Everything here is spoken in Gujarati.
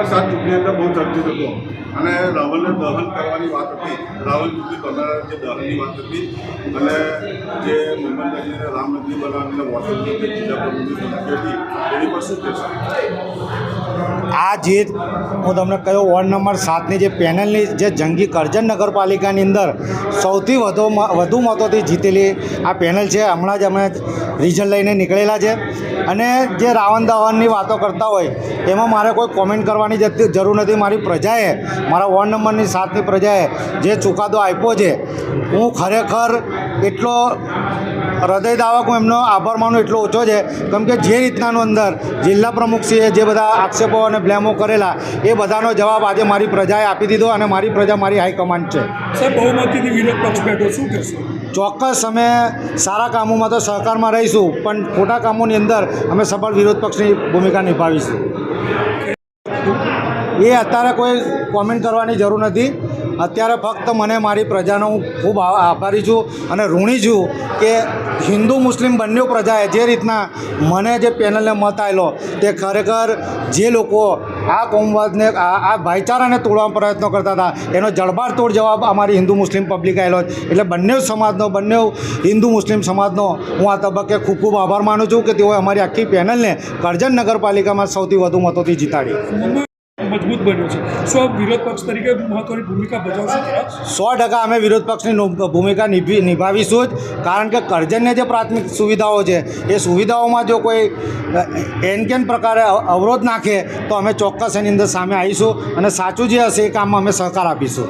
નંબર સાત ચૂંટણી અંદર બહુ ચર્ચિત હતો. અને રાવણને દહન કરવાની વાત હતી. રાવણ ચૂંટણી કરનારા જે દહનની વાત હતી. અને જે મોહમ્મદજીને રામ મંદિર બનાવીને જિલ્લા પ્રમુખની ધમકી હતી એની પર શું કહેશો? આ જીત હું તમને કહ્યો, વોર્ડ નંબર સાતની જે પેનલની જે જંગી કરજણ નગરપાલિકાની અંદર સૌથી વધુ વધુ મતોથી જીતેલી આ પેનલ છે. હમણાં જ અમે રિઝલ્ટ લઈને નીકળેલા છે. અને જે રાવણ દહનની વાતો કરતા હોય, એમાં મારે કોઈ કોમેન્ટ કરવાની જરૂર નથી. મારી પ્રજાએ, મારા વોર્ડ નંબરની સાતની પ્રજાએ જે ચુકાદો આપ્યો છે, હું ખરેખર એટલો હૃદયદાવક હું એમનો આભાર માનું એટલો ઓછો છે. કેમ કે જે રીતનાનું અંદર જિલ્લા પ્રમુખશ્રીએ જે બધા આક્ષેપો અને બ્લેમો કરેલા એ બધાનો જવાબ આજે મારી પ્રજાએ આપી દીધો અને મારી પ્રજા મારી હાઈકમાન્ડ છે. સાહેબ બહુમતીથી વિરોધ પક્ષ બેઠો શું કહેશો? ચોક્કસ અમે સારા કામોમાં તો સહકારમાં રહીશું પણ ખોટા કામોની અંદર અમે સફળ વિરોધ પક્ષની ભૂમિકા નિભાવીશું. એ અત્યારે કોઈ કોમેન્ટ કરવાની જરૂર નથી. અત્યારે ફક્ત મને મારી પ્રજાનો હું ખૂબ આભારી છું અને ઋણી છું કે હિન્દુ મુસ્લિમ બંને પ્રજાએ જે રીતના મને જે પેનલને મત આવેલો તે ખરેખર જે લોકો આ કોમવાદને, આ ભાઈચારાને તોડવા પ્રયત્નો કરતા હતા, એનો જડબાડતોડ જવાબ અમારી હિન્દુ મુસ્લિમ પબ્લિક આવેલો એટલે બંને સમાજનો, બંને હિન્દુ મુસ્લિમ સમાજનો હું આ તબક્કે ખૂબ ખૂબ આભાર માનું છું કે તેઓએ અમારી આખી પેનલને કરજણ નગરપાલિકામાં સૌથી વધુ મતોથી જીતાડી. મજબૂત બન્યો છે. શું વિરોધ પક્ષ તરીકે મહત્વની ભૂમિકા ભજવશો? સો ટકા અમે વિરોધ પક્ષની ભૂમિકા નિભી નિભાવીશું જ. કારણ કે કરજણને જે પ્રાથમિક સુવિધાઓ છે, એ સુવિધાઓમાં જો કોઈ એન કેન પ્રકારે અવરોધ નાખે, તો અમે ચોક્કસ એની અંદર સામે આવીશું અને સાચું જે હશે એ કામમાં અમે સહકાર આપીશું.